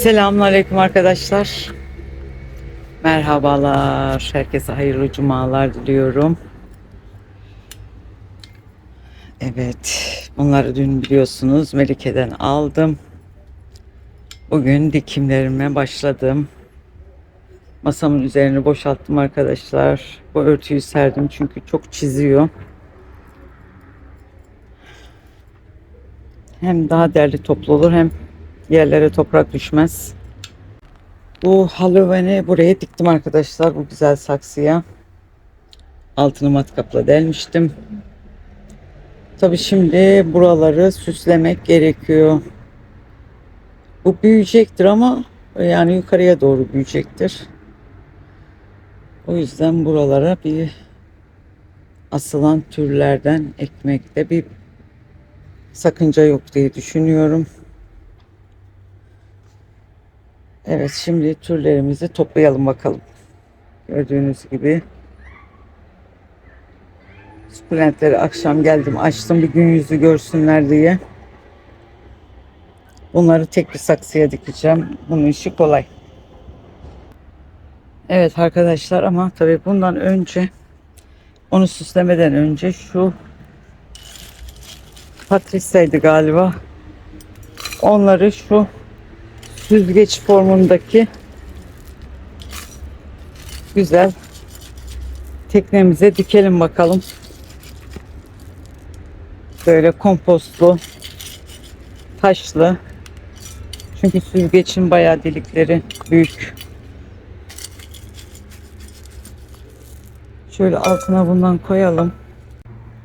Selamünaleyküm arkadaşlar. Merhabalar. Herkese hayırlı cumalar diliyorum. Evet, bunları dün biliyorsunuz Melike'den aldım. Bugün dikimlerime başladım. Masamın üzerini boşalttım arkadaşlar. Bu örtüyü serdim çünkü çok çiziyor. Hem daha derli toplu olur hem yerlere toprak düşmez. Bu Halloween'i buraya diktim arkadaşlar bu güzel saksıya. Altını matkapla delmiştim. Tabi şimdi buraları süslemek gerekiyor. Bu büyüyecektir ama yani yukarıya doğru büyüyecektir. O yüzden buralara bir asılan türlerden ekmekte bir sakınca yok diye düşünüyorum. Evet şimdi türlerimizi toplayalım bakalım. Gördüğünüz gibi sukulentleri akşam geldim açtım bir gün yüzü görsünler diye. Bunları tek bir saksıya dikeceğim. Bunun işi kolay. Evet arkadaşlar ama tabii bundan önce onu süslemeden önce şu Patrice'ydi galiba. Onları şu süzgeç formundaki güzel teknemize dikelim bakalım. Böyle kompostlu, taşlı. Çünkü süzgecin bayağı delikleri büyük. Şöyle altına bundan koyalım.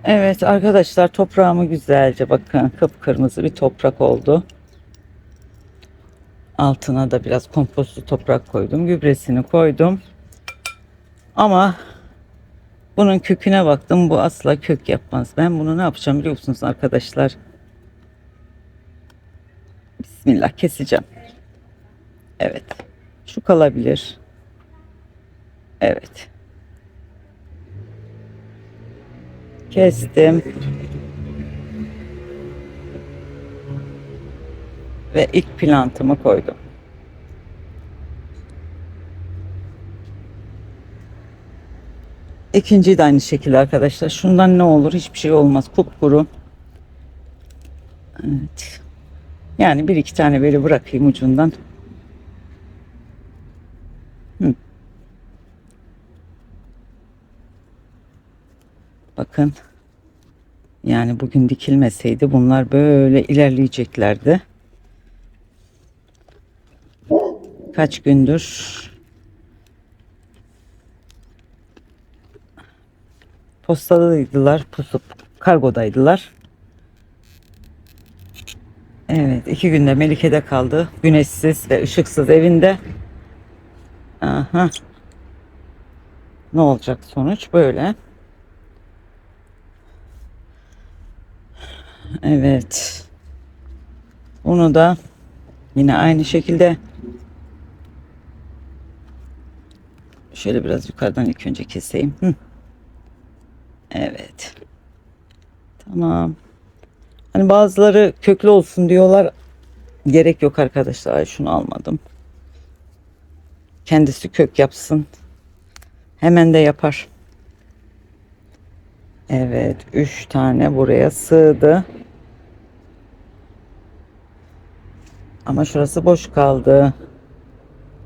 Evet arkadaşlar toprağımı güzelce bakın kıpkırmızı bir toprak oldu. Altına da biraz kompostlu toprak koydum. Gübresini koydum. Ama bunun köküne baktım. Bu asla kök yapmaz. Ben bunu ne yapacağım biliyor musunuz arkadaşlar? Bismillah keseceğim. Evet. Şu kalabilir. Evet. Kestim. Ve ilk plantımı koydum. İkinci de aynı şekilde arkadaşlar. Şundan ne olur? Hiçbir şey olmaz. Kupkuru. Evet. Yani bir iki tane böyle bırakayım ucundan. Hı. Bakın. Yani bugün dikilmeseydi bunlar böyle ilerleyeceklerdi. Kaç gündür postadaydılar, pusup kargodaydılar. Evet, iki günde Melike'de kaldı. Güneşsiz ve ışıksız evinde. Aha. Ne olacak sonuç? Böyle. Evet. Bunu da yine aynı şekilde şöyle biraz yukarıdan ilk önce keseyim. Hı. Evet. Tamam. Hani bazıları köklü olsun diyorlar. Gerek yok arkadaşlar. Şunu almadım. Kendisi kök yapsın. Hemen de yapar. Evet. Üç tane buraya sığdı. Ama şurası boş kaldı.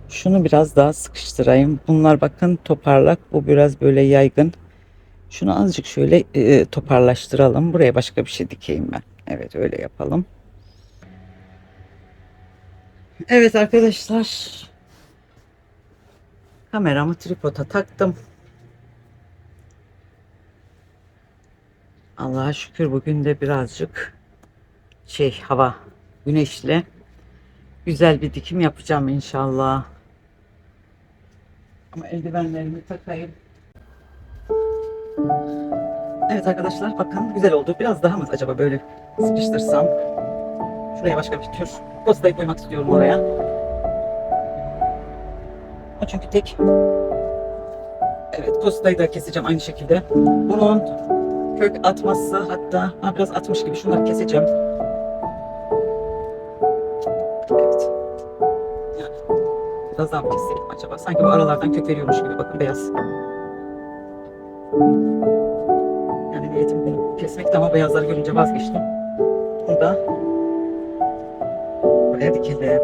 Şunu biraz daha sıkıştırayım. Bunlar bakın toparlak. Bu biraz böyle yaygın. Şunu azıcık şöyle e, toparlaştıralım. Buraya başka bir şey dikeyim ben. Evet öyle yapalım. Evet arkadaşlar. Kameramı tripoda taktım. Allah'a şükür bugün de birazcık şey hava güneşli. Güzel bir dikim yapacağım inşallah. Ama eldivenlerimi takayım. Evet arkadaşlar bakın güzel oldu. Biraz daha mı acaba böyle sıkıştırsam? Şuraya başka bir tür postayı koymak istiyorum oraya. O çünkü tek. Evet postayı da keseceğim aynı şekilde. Bunun kök atması hatta ha, biraz atmış gibi şunları keseceğim. Daha mı kesseydim acaba? Sanki bu aralardan kök veriyormuş gibi bakın beyaz. Yani niyetim bunu kesmekti ama beyazları görünce vazgeçtim. Bunu da buraya dikelim.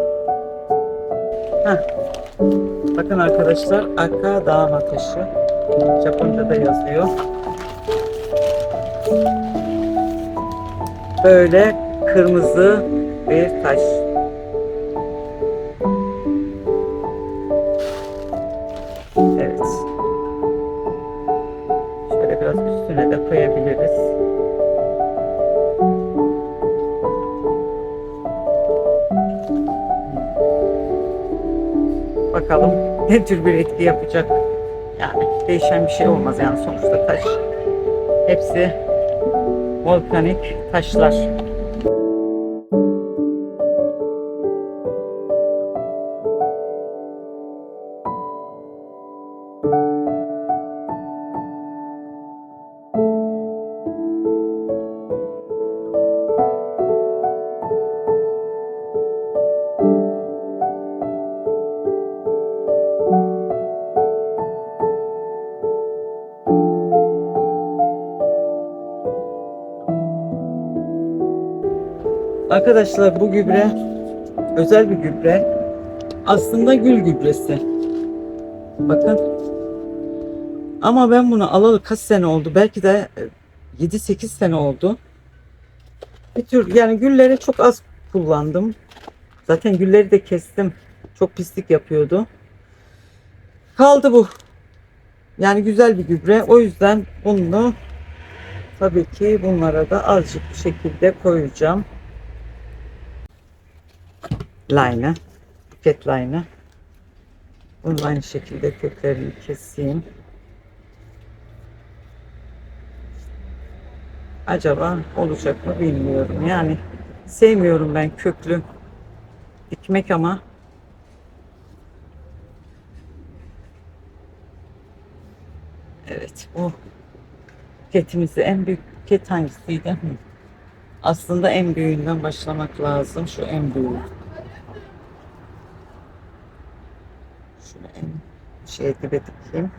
Heh. Bakın arkadaşlar Akka Dağma taşı. Japonca'da yazıyor. Böyle kırmızı bir taş. Bakalım ne tür bir etki yapacak. Yani değişen bir şey olmaz yani sonuçta taş. Hepsi volkanik taşlar. Arkadaşlar bu gübre özel bir gübre. Aslında gül gübresi. Bakın. Ama ben bunu alalı kaç sene oldu? Belki de 7-8 sene oldu. Bir tür yani gülleri çok az kullandım. Zaten gülleri de kestim. Çok pislik yapıyordu. Kaldı bu. Yani güzel bir gübre. O yüzden bunu tabii ki bunlara da azıcık bir şekilde koyacağım line'ı, buket line'ı. Bunu aynı şekilde köklerini keseyim. Acaba olacak mı bilmiyorum. Yani sevmiyorum ben köklü dikmek ama Evet bu buketimizde en büyük buket hangisiydi? Aslında en büyüğünden başlamak lazım. Şu en büyüğü. Şunu en şey dibe dikeyim.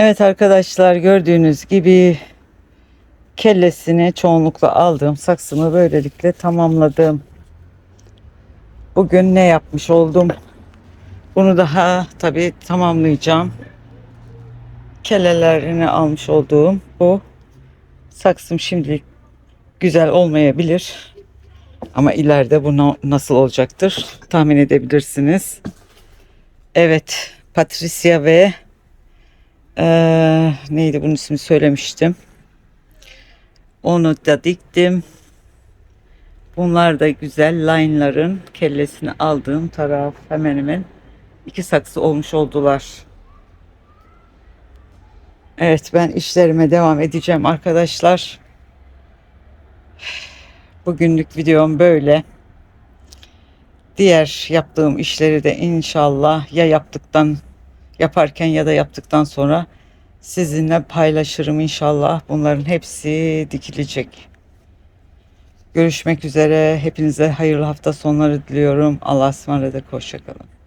Evet arkadaşlar gördüğünüz gibi kellesini çoğunlukla aldım. Saksımı böylelikle tamamladım. Bugün ne yapmış oldum? Bunu daha tabii tamamlayacağım. Kellelerini almış olduğum bu saksım şimdilik güzel olmayabilir. Ama ileride bu na- nasıl olacaktır tahmin edebilirsiniz. Evet, Patricia ve eee, neydi bunun ismini söylemiştim. Onu da diktim. Bunlar da güzel line'ların kellesini aldığım taraf hemen hemen iki saksı olmuş oldular. Evet ben işlerime devam edeceğim arkadaşlar. Bugünlük videom böyle. Diğer yaptığım işleri de inşallah ya yaptıktan yaparken ya da yaptıktan sonra sizinle paylaşırım inşallah. Bunların hepsi dikilecek. Görüşmek üzere. Hepinize hayırlı hafta sonları diliyorum. Allah'a ısmarladık. Hoşçakalın.